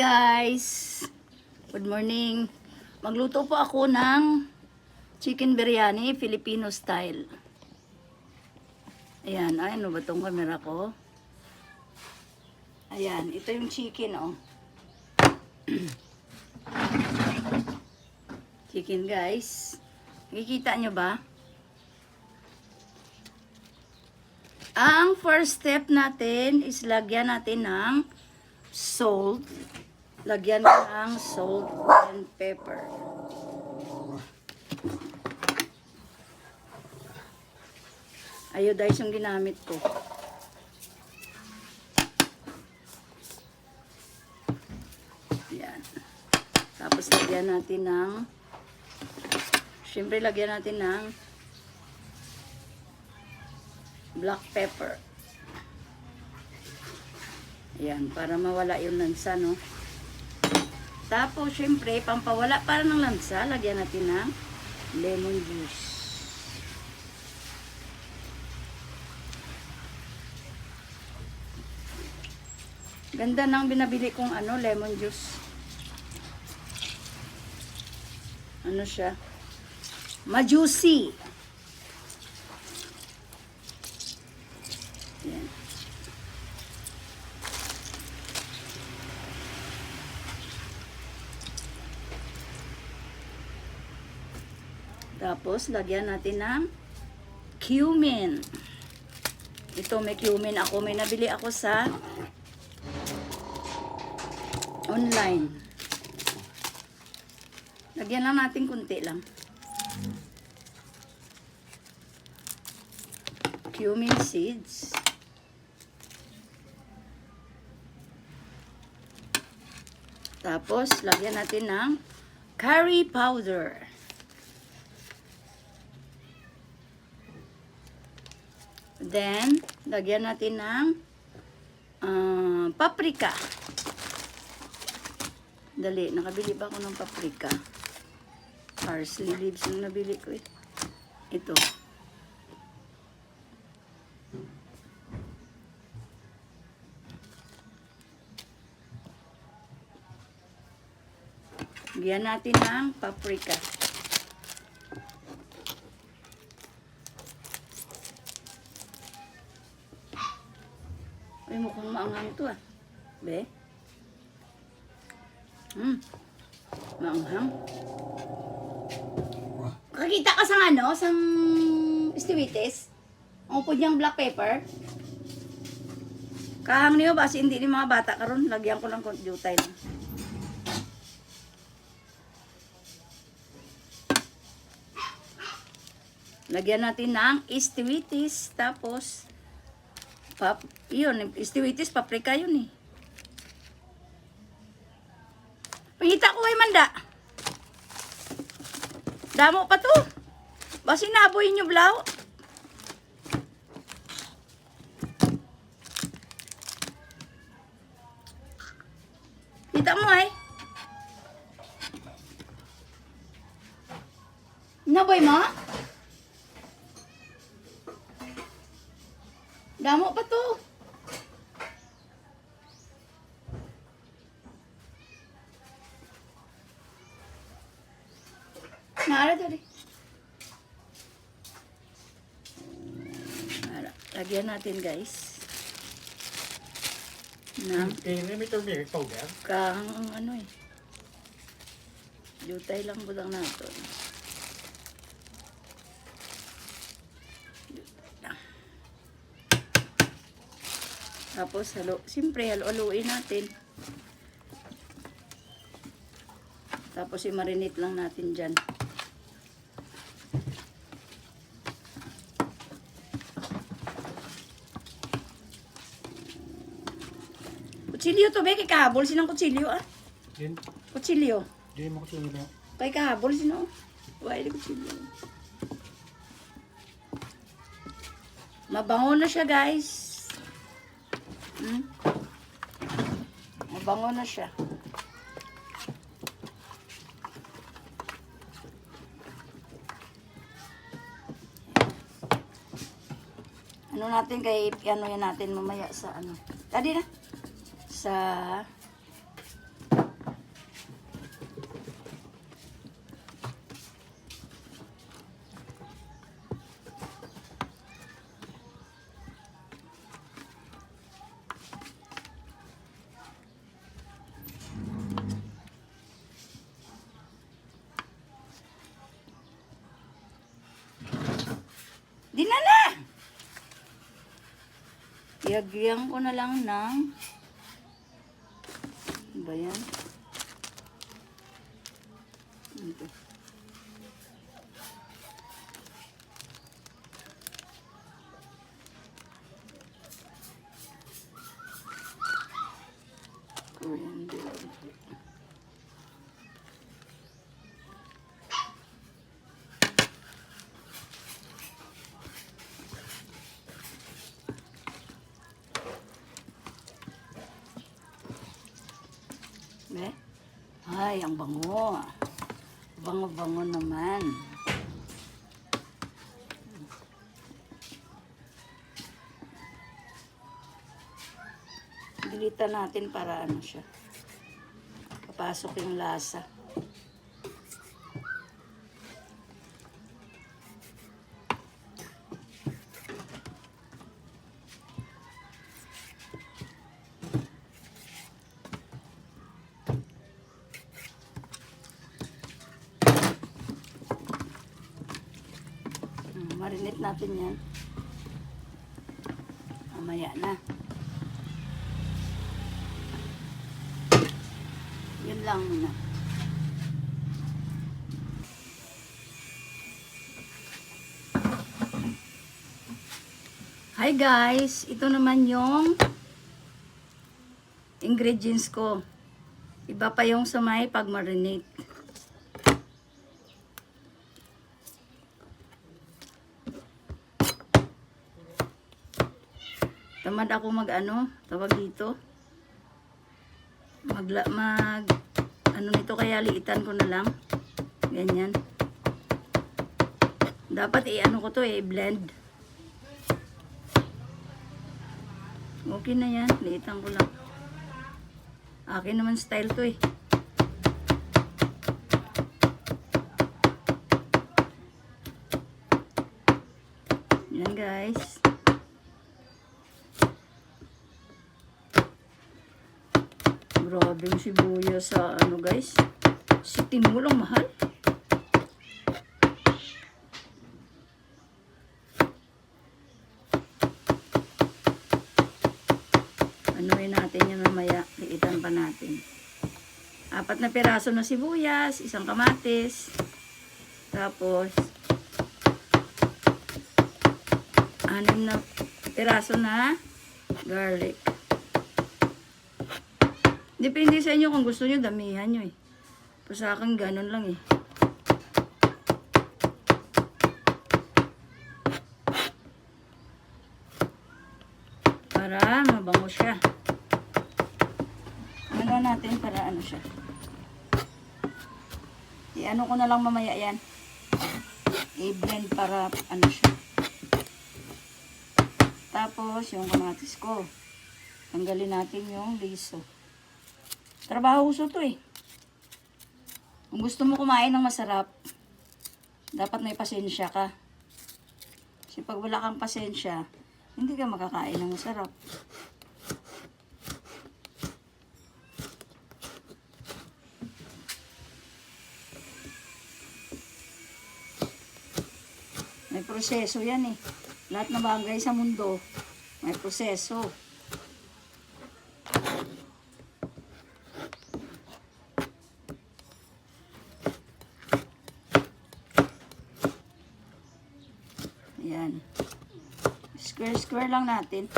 guys! Good morning. Magluto po ako ng chicken biryani, Filipino style. Ayan, ay, ano ba tong camera ko? Ayan, ito yung chicken, oh. chicken, guys. Nakikita nyo ba? Ang first step natin is lagyan natin ng salt. Lagyan ng salt and pepper. Iodize yung ginamit ko. Yan. Tapos lagyan natin ng Siyempre lagyan natin ng black pepper. Ayan, para mawala yung lansa, no? Tapos, syempre, pampawala para ng lansa, lagyan natin ng lemon juice. Ganda ng binabili kong ano, lemon juice. Ano siya? Majuicy. Tapos, lagyan natin ng cumin. Ito, may cumin ako. May nabili ako sa online. Lagyan lang natin kunti lang. Cumin seeds. Tapos, lagyan natin ng curry powder. Then, lagyan natin ng ah, paprika. Dali, nakabili ba ako ng paprika? Parsley leaves yung nabili ko eh. Ito. Lagyan natin ng paprika. Ay, mukhang maanghang to ah. Be? Hmm. Maanghang. Kakita ka sa ano? Sang istiwites? Ang upod niyang black pepper? Kahang niyo ba? Kasi hindi ni mga bata karon Lagyan ko lang jutay lang. Lagyan natin ng istiwitis. Tapos, pap, yun, istiwitis, paprika yun eh. Pangita ko kay Manda. Damo pa to. Basi naboy nyo blaw. Kita mo ay. Naboy mo? Damo pa to. To rin. Naara. Lagyan natin guys. Ng Eh, may may powder. kang ano eh. Jutay lang bulang nato. Jutay Tapos halo, siyempre halo-haluin natin. Tapos i-marinate lang natin dyan. Kutsilyo to, be. Kay kahabol sinang kutsilyo, ah. Din, Kutsilyo. di mo ko sila. Kay kahabol sino? Why di kutsilyo? Mabango na siya, guys. Mabango na siya. Ano natin kay ano yan natin mamaya sa ano. Tadi na. Sa Lagyan ko na lang ng ano ba yan? Ito. Be? Ay, ang bango. Bango-bango naman. Dilitan natin para ano siya. Papasok yung lasa. Marinate natin yan. Mamaya na. Yun lang muna. Hi guys! Ito naman yung ingredients ko. Iba pa yung sa may pag-marinate. Tamad ako mag ano, tawag dito. Mag, mag, ano nito kaya liitan ko na lang. Ganyan. Dapat i-ano ko to eh, blend. Okay na yan, liitan ko lang. Akin naman style to eh. Yan guys. Grabe yung sibuyas sa ano guys. Si Timulang mahal. Anuin natin yan mamaya. Liitan pa natin. Apat na piraso na sibuyas, isang kamatis. Tapos, anim na piraso na garlic. Depende sa inyo kung gusto nyo, damihan nyo eh. Pero sa akin, ganun lang eh. Para mabango siya. Ano natin para ano siya. I-ano ko na lang mamaya yan. I-blend para ano siya. Tapos, yung kamatis ko. Tanggalin natin yung liso. Trabaho uso to eh. Kung gusto mo kumain ng masarap, dapat may pasensya ka. Kasi pag wala kang pasensya, hindi ka makakain ng masarap. May proseso yan eh. Lahat na bagay sa mundo, may proseso. Ayan. Square-square lang natin.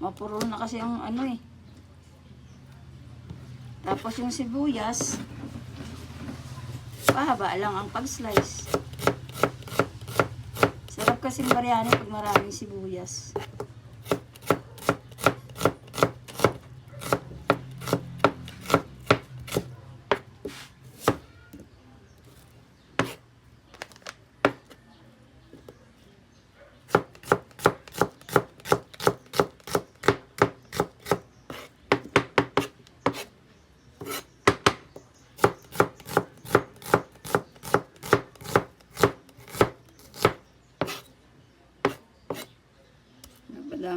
Mapuro na kasi ang ano eh. Tapos yung sibuyas, pahaba lang ang pag-slice. Sarap kasi biryani pag maraming sibuyas.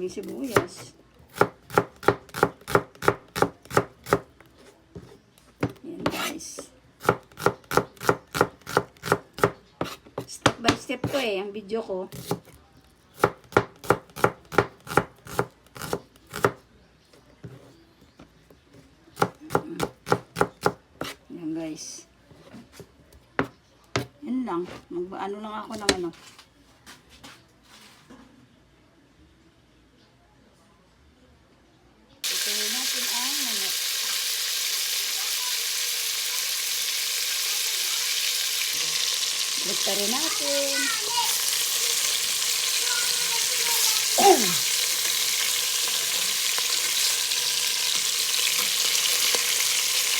daming sibuyas. Yan guys. Step by step to eh, ang video ko. Yan guys. Yan lang. Mag ano lang ako ng ano.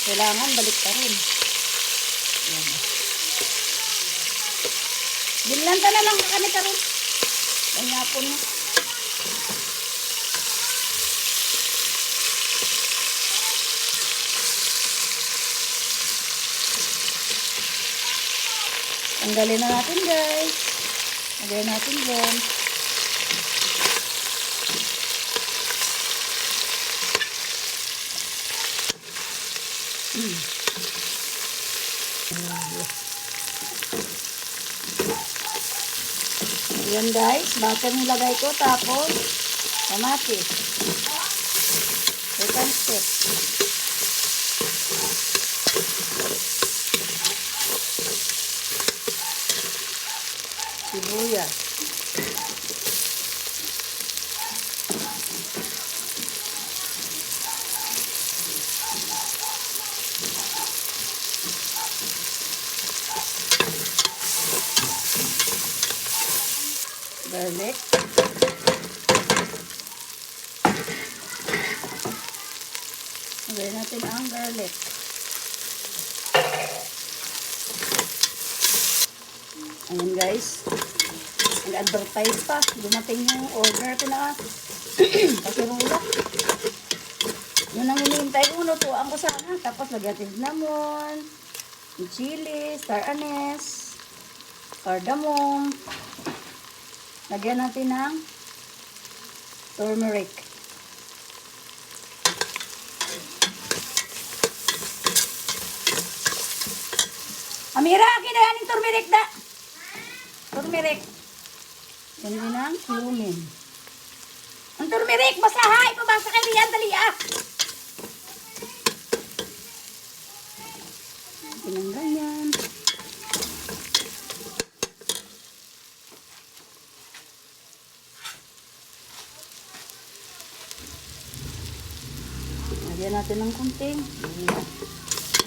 Kailangan balik ka rin. Yan. Binlanta na lang kami karon. Kanya po niya. Tanggalin na natin guys. Tanggalin natin dyan. Ayan guys, bakit nilagay ko tapos kamatis. Second step. Sibuyas. Garlic. Lagyan natin ang garlic. Ayan guys. Nag-advertise pa. Dumating yung order ko na kasirula. Yun ang hinihintay ko. Lutuan ko sana. Tapos lagyan natin yung chili, star anise, cardamom. Lagyan natin ng turmeric. Amira, kinayan ng turmeric da. Turmeric. Yan din ang cumin. Ang turmeric, basta ha, ipabasa kay Rian, dali ah. Tinanggal yan. Lagyan natin ng kunting.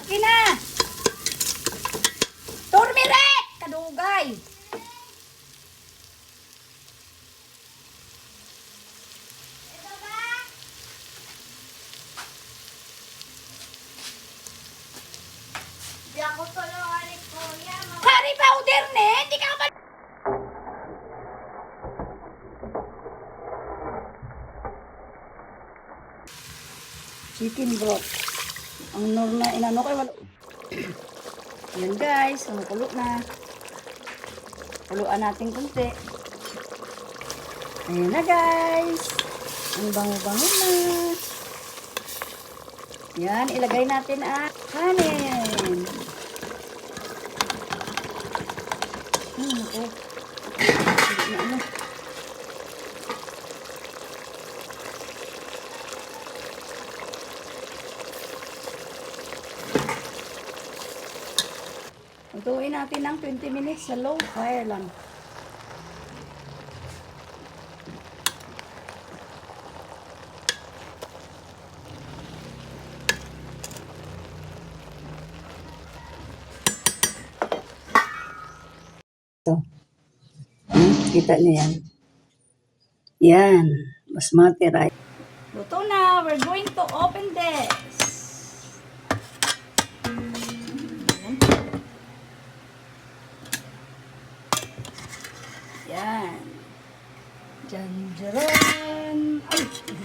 Okay na! Turmeric! Kadugay! Curry powder ne? Hindi ka ba... Chicken broth. Ang nor na inano ko, wala. Yan guys, kumukulo na. Kuluan natin kunti. Ayan na guys. Ang bango-bango na. Yan, ilagay natin ang kanin. Hmm, ako. Hindi na ano. Lutuin natin ng 20 minutes sa low fire lang. Ito. Hmm, kita niyo yan. Yan. Basmati rice. Luto na. We're going to open this. Yan. Janjaran. Ay!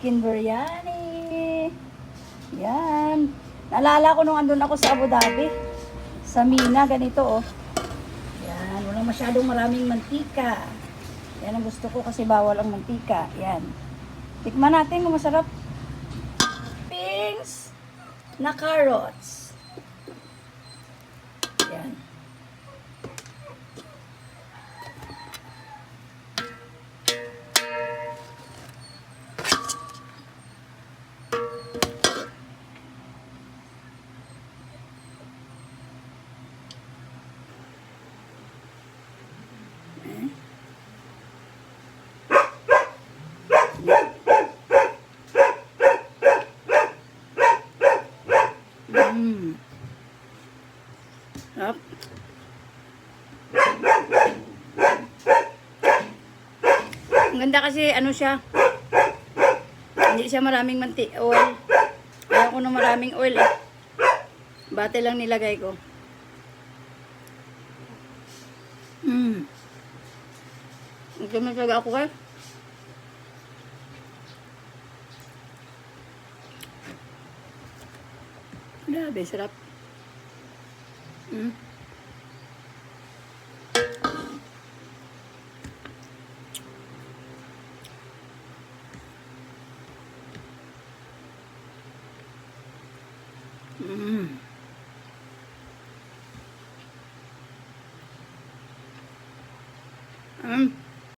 Chicken biryani. Yan. Naalala ko nung andun ako sa Abu Dhabi. Sa Mina, ganito oh. Yan, walang masyadong maraming mantika. Yan ang gusto ko kasi bawal ang mantika. Yan. Tikman natin kung masarap. Pings na carrots. Mm. Up. Ang ganda kasi ano siya. Hindi siya maraming manti oil. Ayaw ko ng maraming oil eh. Bate lang nilagay ko. Mm. Nagkamay talaga ako kay. Grabe, sarap. Mm.